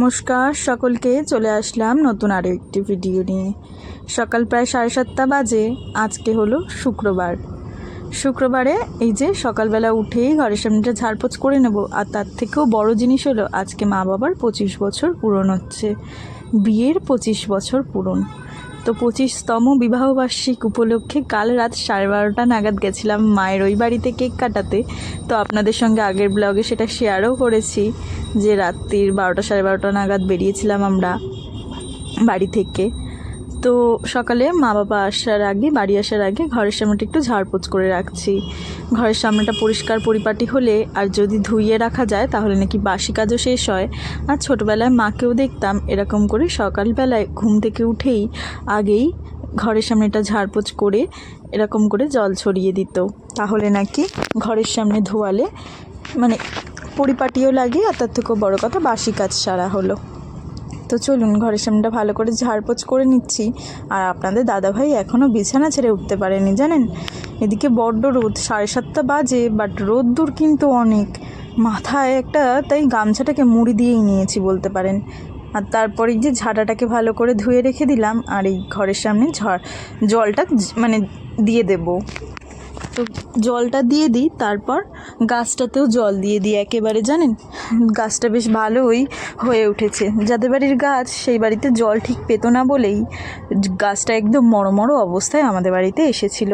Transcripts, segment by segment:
নমস্কার, সকলকে চলে আসলাম নতুন আরও একটি ভিডিও নিয়ে। সকাল প্রায় সাড়ে সাতটা বাজে, আজকে হলো শুক্রবার। শুক্রবারে এই যে সকালবেলা উঠেই ঘরের সামনেটা ঝাড়পোছ করে নেব, আর তার থেকেও বড় জিনিস হলো, আজকে মা বাবার পঁচিশ বছর পূরণ হচ্ছে। বিয়ের পঁচিশ বছর পূরণ। তো পঁচিশতম বিবাহবার্ষিক উপলক্ষে কাল রাত সাড়ে বারোটা নাগাদ গেছিলাম মায়ের ওই বাড়িতে কেক কাটাতে। তো আপনাদের সঙ্গে আগের ব্লগে সেটা শেয়ারও করেছি যে রাত্রির বারোটা সাড়ে বারোটা নাগাদ বেরিয়েছিলাম আমরা বাড়ি থেকে। তো সকালে মা বাবা আসার আগে, বাড়ি আসার আগে ঘরের সামনেটা একটু ঝাড়পোছ করে রাখছি। ঘরের সামনেটা পরিষ্কার পরিপাটি হলে আর যদি ধুইয়ে রাখা যায় তাহলে নাকি বাসি কাজও শেষ হয়। আর ছোটোবেলায় মাকেও দেখতাম এরকম করে সকালবেলায় ঘুম থেকে উঠেই আগেই ঘরের সামনেটা ঝাড়পোছ করে এরকম করে জল ছড়িয়ে দিত। তাহলে নাকি ঘরের সামনে ধোয়ালে মানে পরিপাটিও লাগে আর তার থেকেও বড়ো কথা বাসি কাজ সারা হলো। তো চলুন, ঘরের সামনেটা ভালো করে ঝাড়পোছ করে নিচ্ছি। আর আপনাদের দাদাভাই এখনও বিছানা ছেড়ে উঠতে পারেনি, জানেন? এদিকে বড্ড রোদ, সাড়ে সাতটা বাজে, বাট রোদ দূর কিন্তু অনেক। মাথায় একটা, তাই গামছাটাকে মুড়ি দিয়েই নিয়েছি বলতে পারেন। আর তারপরে যে ঝাঁটাটাকে ভালো করে ধুয়ে রেখে দিলাম, আর এই ঘরের সামনে ঝড়, জলটা মানে দিয়ে দেবো। তো জলটা দিয়ে দিই, তারপর গাছটাতেও জল দিয়ে দিই একেবারে, জানেন? গাছটা বেশ ভালোই হয়ে উঠেছে। যাদের বাড়ির গাছ, সেই বাড়িতে জল ঠিক পেতো না বলেই গাছটা একদম মরমর অবস্থায় আমাদের বাড়িতে এসেছিল।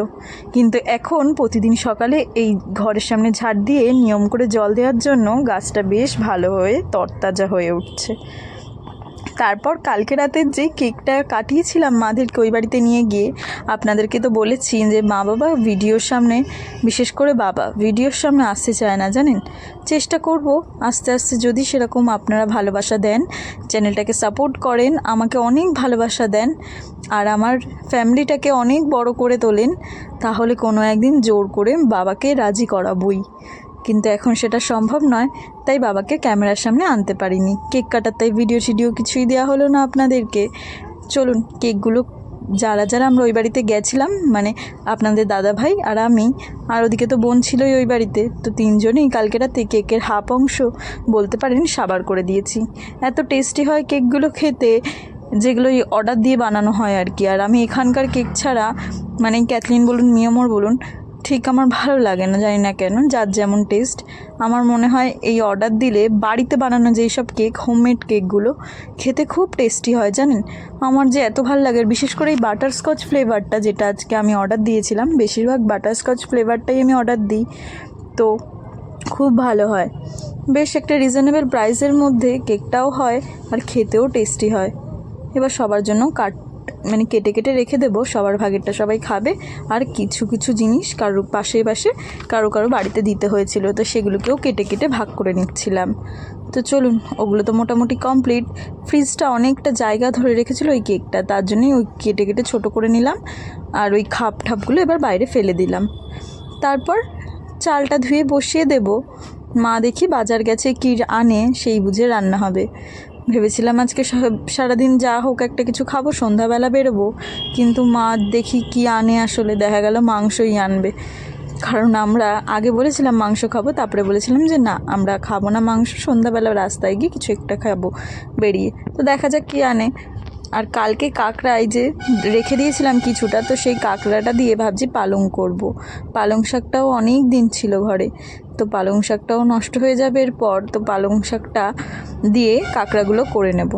কিন্তু এখন প্রতিদিন সকালে এই ঘরের সামনে ঝাড় দিয়ে নিয়ম করে জল দেওয়ার জন্য গাছটা বেশ ভালো হয়ে তরতাজা হয়ে উঠছে। তারপর কালকে রাতের যে কেকটা কাটিয়েছিলাম মাদেরকে ওই বাড়িতে নিয়ে গিয়ে, আপনাদেরকে তো বলেছি যে মা বাবা ভিডিওর সামনে, বিশেষ করে বাবা, ভিডিওর সামনে আসতে চায় না, জানেন? চেষ্টা করব আস্তে আস্তে যদি সেরকম আপনারা ভালোবাসা দেন, চ্যানেলটাকে সাপোর্ট করেন, আমাকে অনেক ভালোবাসা দেন, আর আমার ফ্যামিলিটাকে অনেক বড় করে তোলেন, তাহলে কোনো একদিন জোর করে বাবাকে রাজি করাবই। কিন্তু এখন সেটা সম্ভব নয়, তাই বাবাকে ক্যামেরার সামনে আনতে পারিনি। কেক কাটার তাই ভিডিও টিডিও কিছুই দেওয়া হলো না আপনাদেরকে। চলুন, কেকগুলো যারা যারা আমরা ওই বাড়িতে গেছিলাম মানে আপনাদের দাদা ভাই আর আমি, আর ওদিকে তো বোন ছিলই ওই বাড়িতে, তো তিনজনেই কালকে রাতে কেকের হাফ অংশ বলতে পারেন সাবার করে দিয়েছি। এত টেস্টি হয় কেকগুলো খেতে যেগুলো অর্ডার দিয়ে বানানো হয় আর কি। আর আমি এখানকার কেক ছাড়া মানে ক্যাথলিন বলুন, মিয়মর বলুন ঠিক আমার ভালো লাগে না, জানি না কেন, যার যেমন টেস্ট আমার মনে হয় এই অর্ডার দিলে বাড়িতে বানানো যেই সব কেক হোমমেড কেকগুলো খেতে খুব টেস্টি হয়, জানেন? আমার যে এত ভালো লাগে বিশেষ করে এই বাটারস্কচ ফ্লেভারটা যেটা আজকে আমি অর্ডার দিয়েছিলাম, বেশিরভাগ বাটারস্কচ ফ্লেভারটাই আমি অর্ডার দিই। তো খুব ভালো হয়। বেশ একটা রিজনেবল প্রাইসের মধ্যে কেকটাও হয়, আর খেতেও টেস্টি হয়। এবার সবার জন্য কাট মানে কেটে কেটে রেখে দেবো, সবার ভাগেরটা সবাই খাবে। আর কিছু কিছু জিনিস কারও পাশে পাশে কারও কারও বাড়িতে দিতে হয়েছিল, তো সেগুলোকেও কেটে কেটে ভাগ করে নিচ্ছিলাম। তো চলুন, ওগুলো তো মোটামুটি কমপ্লিট ফ্রিজটা অনেকটা জায়গা ধরে রেখেছিল ওই কেকটা, তার জন্যই ওই কেটে কেটে ছোট করে নিলাম। আর ওই খাপ ঠাপগুলো এবার বাইরে ফেলে দিলাম। তারপর চালটা ধুয়ে বসিয়ে দেব। মা দেখি বাজার গেছে, কি আনে সেই বুঝে রান্না হবে। ভেবেছিলাম আজকে সারাদিন যা হোক একটা কিছু খাব, সন্ধ্যাবেলা বেরোবো। কিন্তু মা দেখি কি আনে আসলে, দেখা গেল মাংসই আনবে। কারণ আমরা আগে বলেছিলাম মাংস খাব, তারপরে বলেছিলাম যে না, আমরা খাব না মাংস, সন্ধ্যাবেলা রাস্তায় গিয়ে কিছু একটা খাব বেরিয়ে। তো দেখা যাক কী আনে। আর কালকে কাঁকড়া এই যে রেখে দিয়েছিলাম কিছুটা, তো সেই কাঁকড়াটা দিয়ে ভাবছি পালং করব। পালং শাকটাও অনেক দিন ছিল ঘরে, তো পালং শাকটাও নষ্ট হয়ে যাবে এরপর, তো পালং শাকটা দিয়ে কাঁকড়াগুলো করে নেব।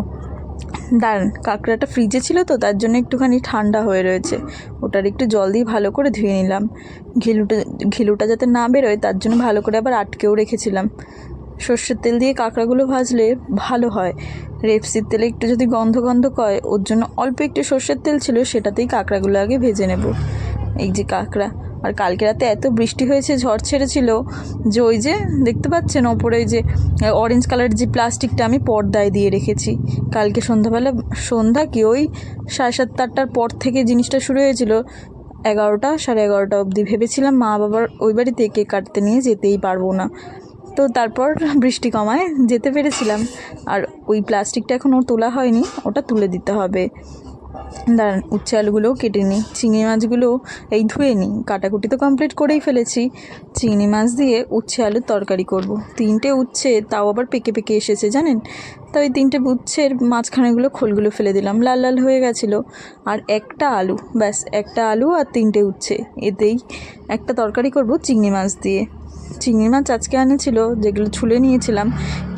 দাঁড়ান, কাঁকড়াটা ফ্রিজে ছিল তো, তার জন্য একটুখানি ঠান্ডা হয়ে রয়েছে। ওটার একটু জল দিয়ে ভালো করে ধুয়ে নিলাম। ঘিলুটা ঘিলুটা যাতে না বেরোয়, তার জন্য ভালো করে আবার আটকেও রেখেছিলাম। সর্ষের তেল দিয়ে কাঁকড়াগুলো ভাজলে ভালো হয়। রেপসির তেলে একটু যদি গন্ধ গন্ধ কয়, ওর জন্য অল্প একটু সর্ষের তেল ছিল, সেটাতেই কাঁকড়াগুলো আগে ভেজে নেব। এই যে কাঁকড়া, আর কালকে রাতে এত বৃষ্টি হয়েছে, ঝড় ছেড়েছিল যে ওই যে দেখতে পাচ্ছেন ওপরে ওই যে অরেঞ্জ কালারের যে প্লাস্টিকটা আমি পর্দায় দিয়ে রেখেছি। কালকে সন্ধ্যাবেলা, সন্ধ্যা কি ওই সাড়ে সাতটা আটটার পর থেকে জিনিসটা শুরু হয়েছিল, এগারোটা সাড়ে এগারোটা অবধি ভেবেছিলাম মা বাবার ওই বাড়িতে কেক কাটতে নিয়ে যেতেই পারব না। তো তারপর বৃষ্টি কমায়, যেতে পেরেছিলাম। আর ওই প্লাস্টিকটা এখন ওর তোলা হয়নি, ওটা তুলে দিতে হবে। দাঁড়ান, উচ্ছে আলুগুলোও কেটে নিই। চিংড়ি মাছগুলো এই ধুয়ে নিই। কাটাকুটি তো কমপ্লিট করেই ফেলেছি। চিংড়ি মাছ দিয়ে উচ্ছে আলুর তরকারি করব। তিনটে উচ্ছে, তাও আবার পেকে পেকে এসেছে, জানেন? তো ওই তিনটে উচ্ছের মাঝখানেগুলো খোলগুলো ফেলে দিলাম। লাল লাল হয়ে গেছিল। আর একটা আলু, ব্যাস, একটা আলু আর তিনটে উচ্ছে। এতেই একটা তরকারি করব চিংড়ি মাছ দিয়ে। চিংড়ি মাছ আজকে আনেছিল, যেগুলো ছুলে নিয়েছিলাম,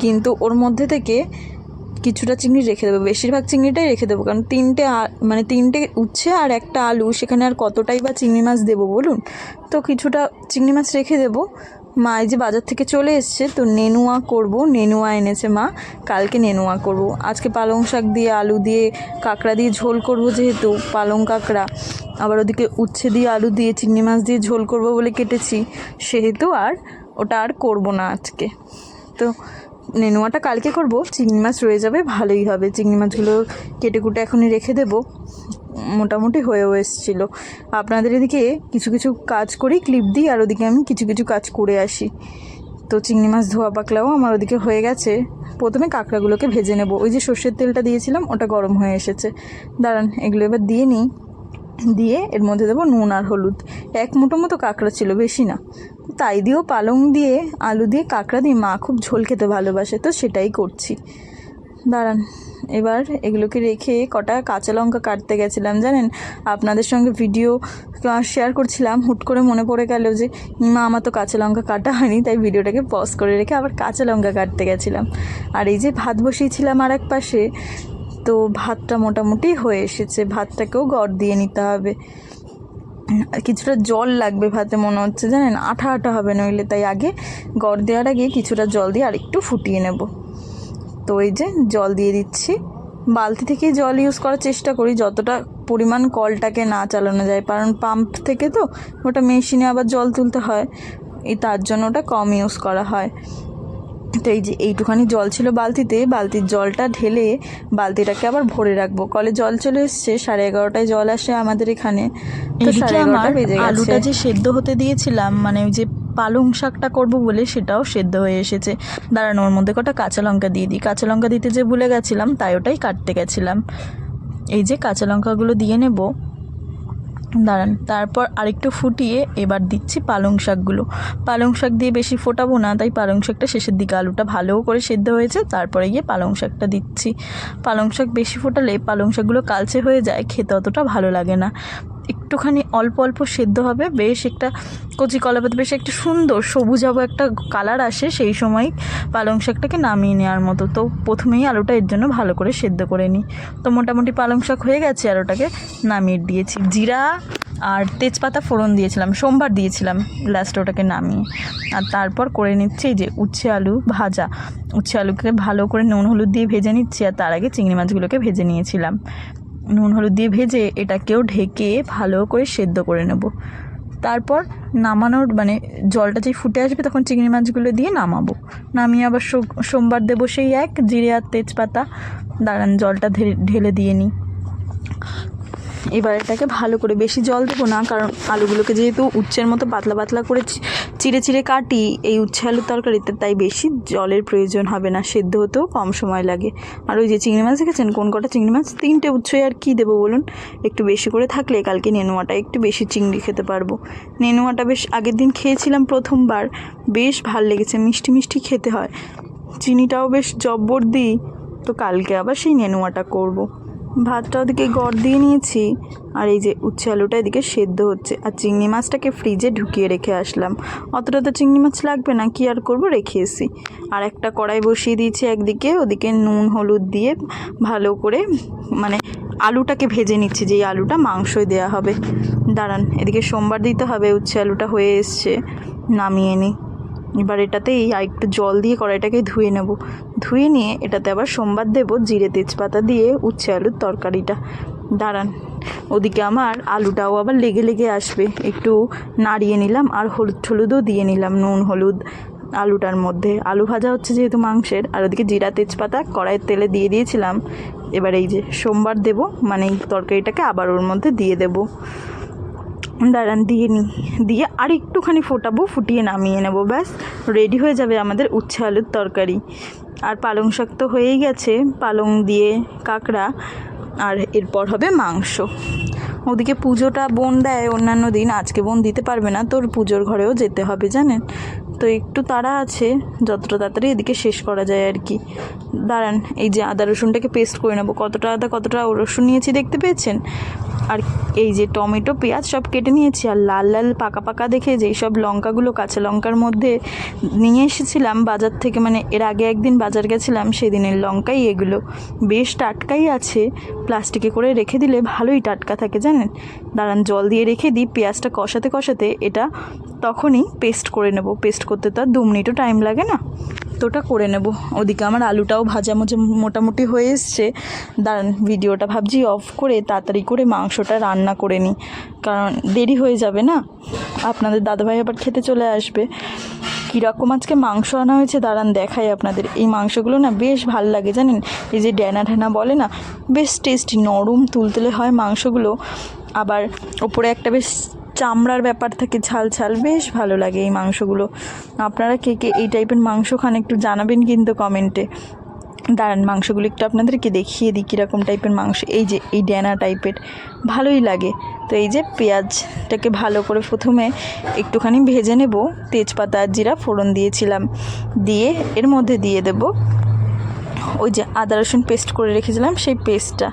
কিন্তু ওর মধ্যে থেকে কিছুটা চিংড়ি রেখে দেবো। বেশিরভাগ চিংড়িটাই রেখে দেবো, কারণ তিনটে মানে তিনটে উচ্ছে আর একটা আলু, সেখানে আর কতটাই বা চিংড়ি মাছ দেবো বলুন? তো কিছুটা চিংড়ি মাছ রেখে দেবো। মা এই যে বাজার থেকে চলে এসছে, তো নেনুয়া করব। নেনুয়া এনেছে মা, কালকে নেনুয়া করব। আজকে পালং শাক দিয়ে, আলু দিয়ে, কাঁকড়া দিয়ে ঝোল করব যেহেতু, পালং কাঁকড়া। আবার ওদিকে উচ্ছে দিয়ে আলু দিয়ে, চিংড়ি মাছ দিয়ে ঝোল করব বলে কেটেছি। সেহেতু আর ওটা আর করব না আজকে। তো নেনুয়াটা কালকে করব, চিংড়ি মাছ রয়ে যাবে, ভালোই হবে। চিংড়ি মাছগুলো কেটে কুটে এখনই রেখে দেবো। মোটামুটি হয়েও এসেছিল। আপনাদের এদিকে কিছু কিছু কাজ করি ক্লিপ দিই, আর ওদিকে আমি কিছু কিছু কাজ করে আসি। তো চিংড়ি মাছ, ধোয়া পাকলাও আমার ওদিকে হয়ে গেছে। প্রথমে কাঁকড়াগুলোকে ভেজে নেব। ওই যে সর্ষের তেলটা দিয়েছিলাম, ওটা গরম হয়ে এসেছে। দাঁড়ান, এগুলো এবার দিয়ে নিই। দিয়ে এর মধ্যে দেবো নুন আর হলুদ। এক মুঠো মতো কাঁকড়া ছিল, বেশি না। তাই দিয়েও পালং দিয়ে আলু দিয়ে কাঁকড়া দিয়ে মা খুব ঝোল খেতে ভালোবাসে, তো সেটাই করছি। দাঁড়ান, এবার এগুলোকে রেখে কটা কাঁচা লঙ্কা কাটতে গেছিলাম, জানেন? আপনাদের সঙ্গে ভিডিও শেয়ার করছিলাম, হুট করে মনে পড়ে গেল যে, মা, আমার তো কাঁচা লঙ্কা কাটা হয়নি, তাই ভিডিওটাকে পজ করে রেখে আবার কাঁচা লঙ্কা কাটতে গেছিলাম। আর এই যে ভাত বসিয়েছিলাম আর এক পাশে তো ভাতটা মোটামুটি হয়ে এসেছে, ভাতটাকেও গড় দিয়ে নিতে হবে। আর কিছুটা জল লাগবে ভাতে, মনে হচ্ছে, জানেন? আঠা আঠা হবে নইলে, তাই আগে গড় দেওয়ার আগে কিছুটা জল দিয়ে আরেকটু ফুটিয়ে নেব। তো এই যে জল দিয়ে দিচ্ছি। বালতি থেকে জল ইউজ করার চেষ্টা করি যতটা পরিমাণ কলটাকে না চালানো যায়। কারণ পাম্প থেকে তো ওটা মেশিনে আবার জল তুলতে হয় এই তার জন্য ওটা কম ইউজ করা হয়। তো এই যে এইটুখানি জল ছিল বালতিতে বালতির জলটা ঢেলে বালতিটাকে আবার ভরে রাখব। কলে জল চলে এসছে সাড়ে এগারোটায় জল আসে আমাদের এখানে। তো সাড়ে এগারোটা বেজে গেছে। আলুটা যে সেদ্ধ হতে দিয়েছিলাম মানে ওই যে পালং শাকটা করব বলে সেটাও সেদ্ধ হয়ে এসেছে। দাঁড়ান, ওর মধ্যে কটা কাঁচা লঙ্কা দিয়ে দিই। কাঁচা লঙ্কা দিতে যে ভুলে গেছিলাম, তাই ওটাই কাটতে গেছিলাম। এই যে কাঁচা লঙ্কাগুলো দিয়ে নেব। দাঁড়ান, তারপর আরেকটু ফুটিয়ে এবার দিচ্ছি পালং শাকগুলো। পালং শাক দিয়ে বেশি ফোটাবো না, তাই পালং শাকটা শেষের দিকে আলুটা ভালো করে সেদ্ধ হয়েছে, তারপরে গিয়ে পালং শাকটা দিচ্ছি। পালং শাক বেশি ফোটালে পালং শাকগুলো কালচে হয়ে যায়, খেতে অতটা ভালো লাগে না। একটুখানি অল্প অল্প সেদ্ধ হবে। বেশ একটা কচি কলাপাতা, বেশ একটা সুন্দর সবুজাবো একটা কালার আসে সেই সময় পালং শাকটাকে নামিয়ে নেওয়ার মতো। তো প্রথমেই আলুটা এর জন্য ভালো করে সেদ্ধ করে নিই। তো মোটামুটি পালং শাক হয়ে গেছে আর ওটাকে নামিয়ে দিয়েছি। জিরা আর তেজপাতা ফোড়ন দিয়েছিলাম, সোমবার দিয়েছিলাম লাস্ট ওটাকে নামিয়ে। আর তারপর করে নিচ্ছি যে উচ্ছে আলু ভাজা। উচ্ছে আলুকে ভালো করে নুন, হলুদ দিয়ে ভেজে নিচ্ছি আর তার আগে চিংড়ি মাছগুলোকে ভেজে নিয়েছিলাম। নুন হলুদ দিয়ে ভেজে এটাকেও ঢেকে ভালো করে সেদ্ধ করে নেব। তারপর নামানোর মানে জলটা যেই ফুটে আসবে তখন চিংড়ি মাছগুলো দিয়ে নামাবো। নামিয়ে আবার সোমবার দেবো সেই এক, জিরে আর তেজপাতা। দাঁড়ান, জলটা ঢেলে দিয়ে নিই। এবার এটাকে ভালো করে বেশি জল দেবো না, কারণ আলুগুলোকে যেহেতু উচ্ছের মতো পাতলা পাতলা করে চিড়ে চিড়ে কাটি, এই উচ্ছে আলুর তরকারিতে তাই বেশি জলের প্রয়োজন হবে না, সেদ্ধ হতেও কম সময় লাগে। আর ওই যে চিংড়ি মাছ দেখেছেন? কোন কটা চিংড়ি মাছ? তিনটে উচ্ছে আর কী দেবো বলুন? একটু বেশি করে থাকলে কালকে নেনুয়াটা একটু বেশি চিংড়ি খেতে পারব। নেনুয়াটা বেশ আগের দিন খেয়েছিলাম প্রথমবার, বেশ ভালো লেগেছে, মিষ্টি মিষ্টি খেতে হয়। চিনিটাও বেশ জব্বর দিই, তো কালকে আবার সেই নেনুয়াটা করব। ভাতটা ওদিকে গড় দিয়ে নিয়েছি, আর এই যে উচ্ছে আলুটা এদিকে সেদ্ধ হচ্ছে, আর চিংড়ি মাছটাকে ফ্রিজে ঢুকিয়ে রেখে আসলাম। অতটা তো চিংড়ি মাছ লাগবে না, কি আর করব রেখে এসি আর একটা কড়াই বসিয়ে দিয়েছি একদিকে, ওদিকে নুন, হলুদ দিয়ে ভালো করে মানে আলুটাকে ভেজে নিচ্ছি যে আলুটা মাংসই দেওয়া হবে। দাঁড়ান, এদিকে সোমবার দিতে হবে, উচ্ছে আলুটা হয়ে এসছে, নামিয়ে নিই এবার এটাতেই আর একটু জল দিয়ে কড়াইটাকে ধুয়ে নেব। ধুয়ে নিয়ে এটাতে আবার সোমবার দেবো জিরে তেজপাতা দিয়ে উচ্ছে আলুর তরকারিটা। দাঁড়ান, ওদিকে আমার আলুটাও আবার লেগে লেগে আসবে। একটু নাড়িয়ে নিলাম আর হলুদ হলুদও দিয়ে নিলাম নুন, হলুদ আলুটার মধ্যে। আলু ভাজা হচ্ছে যেহেতু মাংসের, আর ওদিকে জিরা তেজপাতা কড়াইয়ের তেলে দিয়ে দিয়েছিলাম। এবার এই যে সোমবার দেবো মানে এই তরকারিটাকে আবার ওর মধ্যে দিয়ে দেবো। দাঁড়ান, দিয়ে নিই দিয়ে আর একটুখানি ফোটাবো, ফুটিয়ে নামিয়ে নেব, ব্যাস। রেডি হয়ে যাবে আমাদের উচ্ছে আলুর তরকারি। আর পালং শাক তো হয়েই গেছে, পালং দিয়ে কাঁকড়া, আর এরপর হবে মাংস। ওদিকে পুজোটা বোন দেয় অন্যান্য দিন, আজকে বোন দিতে পারবে না, তোর পুজোর ঘরেও যেতে হবে, জানেন? তো একটু তাড়া আছে, যতটা তাড়াতাড়ি এদিকে শেষ করা যায় আর কি। দাঁড়ান, এই যে আদা রসুনটাকে পেস্ট করে নেব। কতটা আদা, কতটা রসুন নিয়েছি দেখতে পেয়েছেন? আর এই যে টমেটো, পেঁয়াজ সব কেটে নিয়েছি, আর লাল লাল পাকা পাকা দেখে যেই সব লঙ্কাগুলো কাঁচা লঙ্কার মধ্যে নিয়ে এসেছিলাম বাজার থেকে মানে এর আগে একদিন বাজার গেছিলাম, সেদিনের লঙ্কাই এগুলো। বেশ টাটকাই আছে প্লাস্টিকে করে রেখে দিলে ভালোই টাটকা থাকে, জানেন? দাঁড়ান, জল দিয়ে রেখে দিই, পেঁয়াজটা কষাতে কষাতে এটা তখনই পেস্ট করে নেব পেস্ট করতে তো আর দু মিনিটও টাইম লাগে না। তো ওটা করে নেব। ওদিকে আমার আলুটাও ভাজা মোজা মোটামুটি হয়ে এসছে। দাঁড়ান ভিডিওটা ভাবছি অফ করে তাড়াতাড়ি করে মাংসটা রান্না করে নিই। কারণ দেরি হয়ে যাবে না? আপনাদের দাদাভাই আবার খেতে চলে আসবে। কীরকম আজকে মাংস আনা হয়েছে? দাঁড়ান, দেখাই আপনাদের। এই মাংসগুলো না বেশ ভালো লাগে, জানেন? এই যে ড্যানা ঢ্যানা বলে না, বেশ টেস্টি নরম, তুলতুলে হয় মাংসগুলো। আবার ওপরে একটা বেশ চামড়ার ব্যাপার থাকে ঝাল ঝাল, বেশ ভালো লাগে এই মাংসগুলো। আপনারা কে কে এই টাইপের মাংস খান একটু জানাবেন কিন্তু কমেন্টে দাঁড়ান, মাংসগুলো একটু আপনাদেরকে দেখিয়ে দিই কীরকম টাইপের মাংস। এই যে, এই ড্যানা টাইপের ভালোই লাগে। তো এই যে পেঁয়াজটাকে ভালো করে প্রথমে একটুখানি ভেজে নেব। তেজপাতা জিরা ফোড়ন দিয়েছিলাম। দিয়ে এর মধ্যে দিয়ে দেব। ওই যে আদা রসুন পেস্ট করে রেখেছিলাম, সেই পেস্টটা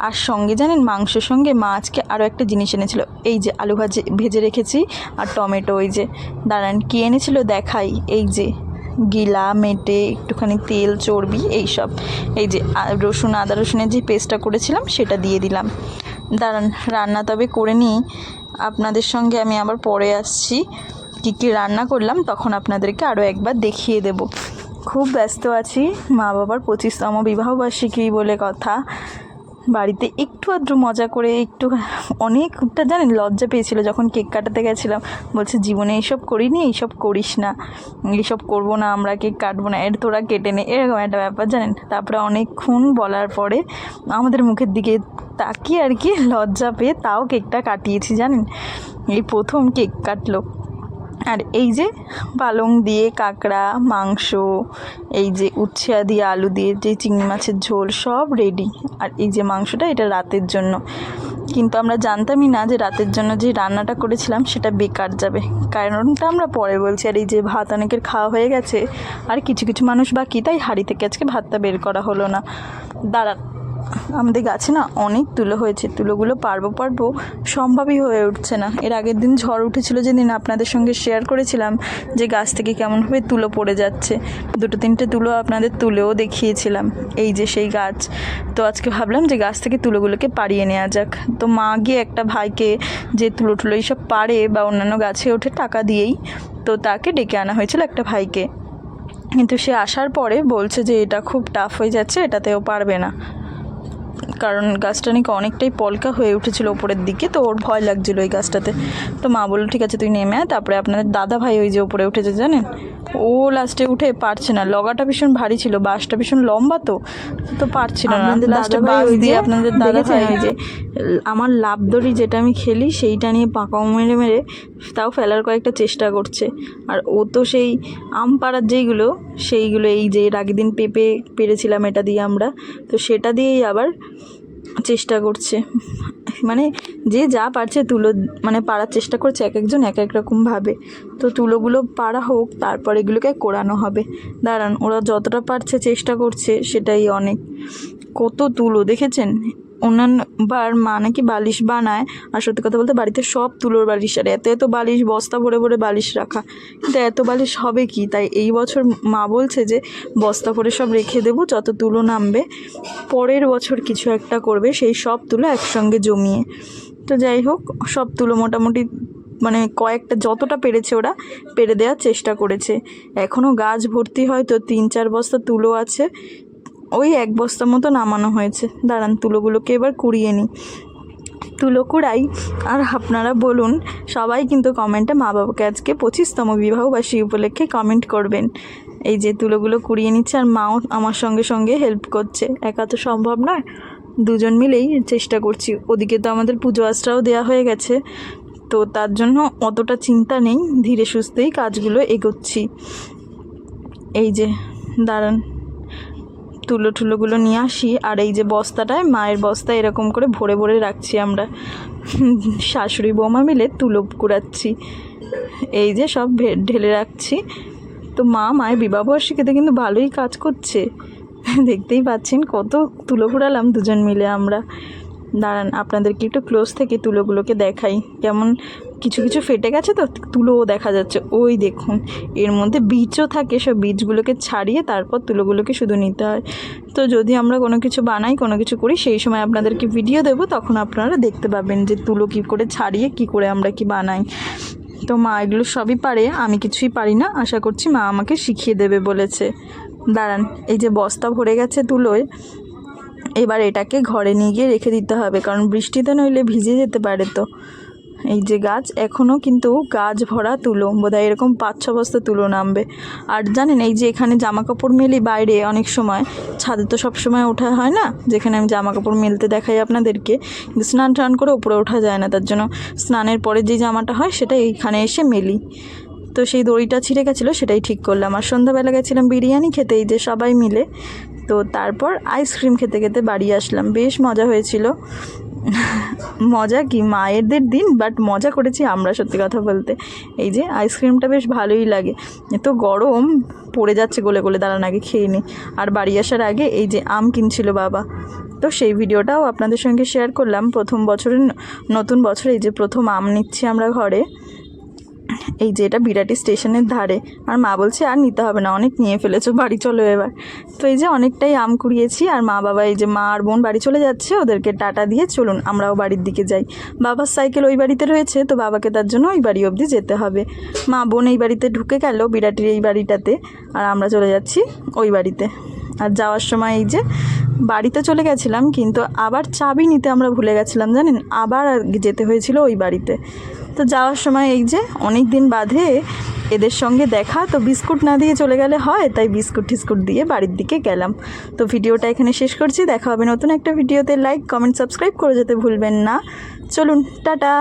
আর সঙ্গে জানেন মাংসের সঙ্গে মা আজকে আরও একটা জিনিস এনেছিল। এই যে আলু ভাজে, ভেজে রেখেছি আর টমেটো ওই যে। দাঁড়ান, কী এনেছিল দেখাই। এই যে গিলা, মেটে, একটুখানি তেল, চর্বি, এইসব। এই যে রসুন, আদা রসুনের যে পেস্টটা করেছিলাম, সেটা দিয়ে দিলাম। দাঁড়ান, রান্না তবে করে নিই। আপনাদের সঙ্গে আমি আবার পরে আসছি। কী কী রান্না করলাম, তখন আপনাদেরকে আরও একবার দেখিয়ে দেব। খুব ব্যস্ত আছি। মা বাবার পঁচিশতম বিবাহবার্ষিকী বলে কথা। বাড়িতে একটু আধটু মজা করে একটু অনেকটা জানেন লজ্জা পেয়েছিল যখন কেক কাটাতে গেছিলাম। বলছে, জীবনে এইসব করিনি এইসব করিস না। এইসব করব না, আমরা কেক কাটবো না। এর তোরা কেটে নে। এরকম একটা ব্যাপার, জানেন? তারপরে অনেকক্ষণ বলার পরে আমাদের মুখের দিকে তাকিয়ে আর কি লজ্জা পেয়ে তাও কেকটা কাটিয়েছি, জানেন? এই প্রথম কেক কাটলো। আর এই যে পালং দিয়ে কাঁকড়া, মাংস, এই যে উচ্ছেয়া দিয়ে আলু দিয়ে যে চিংড়ি মাছের ঝোল সব রেডি আর এই যে মাংসটা, এটা রাতের জন্য। কিন্তু আমরা জানতামই না যে রাতের জন্য যে রান্নাটা করেছিলাম, সেটা বেকার যাবে। কারণটা আমরা পরে বলছি। আর এই যে ভাত অনেকের খাওয়া হয়ে গেছে, আর কিছু কিছু মানুষ বাকি, তাই হাঁড়ি থেকে আজকে ভাতটা বের করা হলো না। দাঁড়া আমাদের গাছে না অনেক তুলো হয়েছে। তুলোগুলো পারব পারব, সম্ভবই হয়ে উঠছে না। এর আগের দিন ঝড় উঠেছিল যেদিন আপনাদের সঙ্গে শেয়ার করেছিলাম যে গাছ থেকে কেমনভাবে তুলো পড়ে যাচ্ছে। দুটো তিনটে তুলো আপনাদের তুলেও দেখিয়েছিলাম, এই যে সেই গাছ। তো আজকে ভাবলাম যে গাছ থেকে তুলোগুলোকে পাড়িয়ে নেওয়া যাক। তো মা গিয়ে একটা ভাইকে যে তুলো টুলো এইসব পারে বা অন্যান্য গাছে ওঠে টাকা দিয়েই, তো তাকে ডেকে আনা হয়েছিল একটা ভাইকে। কিন্তু সে আসার পরে বলছে যে এটা খুব টাফ হয়ে যাচ্ছে, এটাতেও পারবে না। কারণ গাছটা নাকি অনেকটাই পলকা হয়ে উঠেছিল ওপরের দিকে তো ওর ভয় লাগছিল ওই গাছটাতে। তো মা বলল ঠিক আছে তুই নেমে আয় তারপরে আপনাদের দাদা ভাই ওই যে ওপরে উঠেছে জানেন? ও লাস্টে উঠে পারছে না লগাটা ভীষণ ভারী ছিল বাঁশটা ভীষণ লম্বা তো তো পারছিল না। আপনাদের লাস্টে বাঁশ দিয়ে আপনাদের দাদা ভাই ওই যে আমার লাভ দড়ি যেটা আমি খেলি সেইটা নিয়ে পাকাও মেরে মেরে তাও ফেলার কয়েকটা চেষ্টা করছে। আর ও তো সেই আম পাড়ার যেইগুলো সেইগুলো এই যে এর আগের দিন পেঁপে পেরেছিলাম এটা দিয়ে আমরা তো সেটা দিয়েই আবার চেষ্টা করছে। মানে যে যা পারছে তুলো মানে পাড়ার চেষ্টা করছে, এক একজন এক এক রকমভাবে তো তুলোগুলো পাড়া হোক, তারপর এগুলোকে কোরানো হবে। দাঁড়ান, ওরা যতটা পারছে চেষ্টা করছে, সেটাই অনেক। কত তুলো, দেখেছেন? অন্যান্য বার মা নাকি বালিশ বানায়, আর সত্যি কথা বলতে বাড়িতে সব তুলোর বালিশ আর এত এত বালিশ, বস্তা ভরে ভরে বালিশ রাখা। কিন্তু এত বালিশ হবে কি? তাই এই বছর মা বলছে যে, বস্তা ভরে সব রেখে দেবো, যত তুলো নামবে, পরের বছর কিছু একটা করবে, সেই সব তুলো একসঙ্গে জমিয়ে। তো যাই হোক, সব তুলো মোটামুটি মানে কয়েকটা যতটা পেরেছে ওরা, পেরে দেওয়ার চেষ্টা করেছে। এখনও গাছ ভর্তি হয়তো তিন চার বস্তা তুলো আছে। ওই এক বস্তা মতো নামানো হয়েছে। দাঁড়ান, তুলোগুলোকে এবার কুড়িয়ে নিই। তুলো কুড়াই, আর আপনারা বলুন, সবাই কিন্তু কমেন্টে মা বাবাকে আজকে পঁচিশতম বিবাহবাসী উপলক্ষে কমেন্ট করবেন। এই যে তুলোগুলো কুড়িয়ে নিচ্ছে, আর মাও আমার সঙ্গে সঙ্গে হেল্প করছে। একা তো সম্ভব নয়। দুজন মিলেই চেষ্টা করছি। ওদিকে তো আমাদের পুজো আশ্রাও দেওয়া হয়ে গেছে। তো তার জন্য অতটা চিন্তা নেই। ধীরে সুস্থেই কাজগুলো এগোচ্ছি। এই যে, দাঁড়ান। তুলো ঠুলোগুলো নিয়ে আসি। আর এই যে বস্তাটায়, মায়ের বস্তা এরকম করে ভরে ভরে রাখছি আমরা। শাশুড়ি বৌমা মিলে তুলো কুড়াচ্ছি। এই যে সব ঢেলে রাখছি। তো মা মায়ের বিবাহবার্ষিকীতে কিন্তু ভালোই কাজ করছে। দেখতেই পাচ্ছেন, কত তুলো ঘুরালাম দুজন মিলে আমরা। দাঁড়ান, আপনাদেরকে একটু ক্লোজ থেকে তুলোগুলোকে দেখাই। কেমন কিছু কিছু ফেটে গেছে তো, তুলোও দেখা যাচ্ছে। ওই দেখুন, এর মধ্যে বীজও থাকে, সব বীজগুলোকে ছাড়িয়ে তারপর তুলোগুলোকে শুধু নিতে হয়। তো যদি আমরা কোনো কিছু বানাই, কোনো কিছু করি, সেই সময় আপনাদেরকে ভিডিও দেবো, তখন আপনারা দেখতে পাবেন যে তুলো কী করে ছাড়িয়ে, কী করে আমরা কি বানাই। তো মা, এগুলো সবই পারে, আমি কিছুই পারি না। আশা করছি মা আমাকে শিখিয়ে দেবে বলেছে। দাঁড়ান, এই যে বস্তা ভরে গেছে তুলোয় এবার এটাকে ঘরে নিয়ে গিয়ে রেখে দিতে হবে, কারণ বৃষ্টিতে নইলে ভিজে যেতে পারে তো। এই যে গাছ এখনও কিন্তু গাছ ভরা তুলো, বোধহয় এরকম পাঁচ ছ বস্তা তুলো নামবে। আর জানেন, এই যে এখানে জামা কাপড় মেলি বাইরে অনেক সময়, ছাদে তো সব সময় ওঠা হয় না, যেখানে আমি জামা কাপড় মেলতে দেখাই আপনাদেরকে, কিন্তু স্নান টান করে উপরে ওঠা যায় না, তার জন্য স্নানের পরে যে জামাটা হয় সেটা এইখানে এসে মেলি। তো সেই দড়িটা ছিঁড়ে গেছিল, সেটাই ঠিক করলাম। আর সন্ধ্যাবেলা গেছিলাম বিরিয়ানি খেতে, এই যে সবাই মিলে তো তারপর আইসক্রিম খেতে খেতে বাড়ি আসলাম। বেশ মজা হয়েছিল। মজা কি মায়েরদের দিন বাট মজা করেছি আমরা সত্যি কথা বলতে। এই যে আইসক্রিমটা বেশ ভালোই লাগে। এত গরম, পড়ে যাচ্ছে গলে গলে, দাঁড়ান আগে খেয়ে নিই আর বাড়ি আসার আগে এই যে আম কিনছিল বাবা। তো সেই ভিডিওটাও আপনাদের সঙ্গে শেয়ার করলাম। প্রথম বছরের, নতুন বছরে এই যে প্রথম আম নিচ্ছি আমরা ঘরে। এই যে এটা বিরাটি স্টেশনের ধারে। আর মা বলছে, আর নিতে হবে না, অনেক নিয়ে ফেলেছো, বাড়ি চলো এবার। তো এই যে অনেকটাই আম কুড়িয়েছি, আর মা বাবা এই যে মা আর বোন বাড়ি চলে যাচ্ছে, ওদেরকে টাটা দিয়ে চলুন, আমরাও বাড়ির দিকে যাই। বাবার সাইকেল ওই বাড়িতে রয়েছে, তো বাবাকে তার জন্য ওই বাড়ি অবধি যেতে হবে। মা বোন এই বাড়িতে ঢুকে গেল, বিরাটির এই বাড়িটাতে, আর আমরা চলে যাচ্ছি ওই বাড়িতে। আর যাওয়ার সময় এই যে বাড়িতে চলে গেছিলাম, কিন্তু আবার চাবি নিতে আমরা ভুলে গেছিলাম, জানেন? আবার যেতে হয়েছিল ওই বাড়িতে। তো যাওয়ার সময় এই যে অনেক দিন বাদে এদের সঙ্গে দেখা, তো বিস্কুট না দিয়ে চলে গেলে হয়, তাই বিস্কুট টিস্কুট দিয়ে বাড়ির দিকে গেলাম। তো ভিডিওটা এখানে শেষ করছি, দেখা হবে নতুন একটা ভিডিওতে। লাইক কমেন্ট সাবস্ক্রাইব করে যেতে ভুলবেন না। চলুন, টাটা!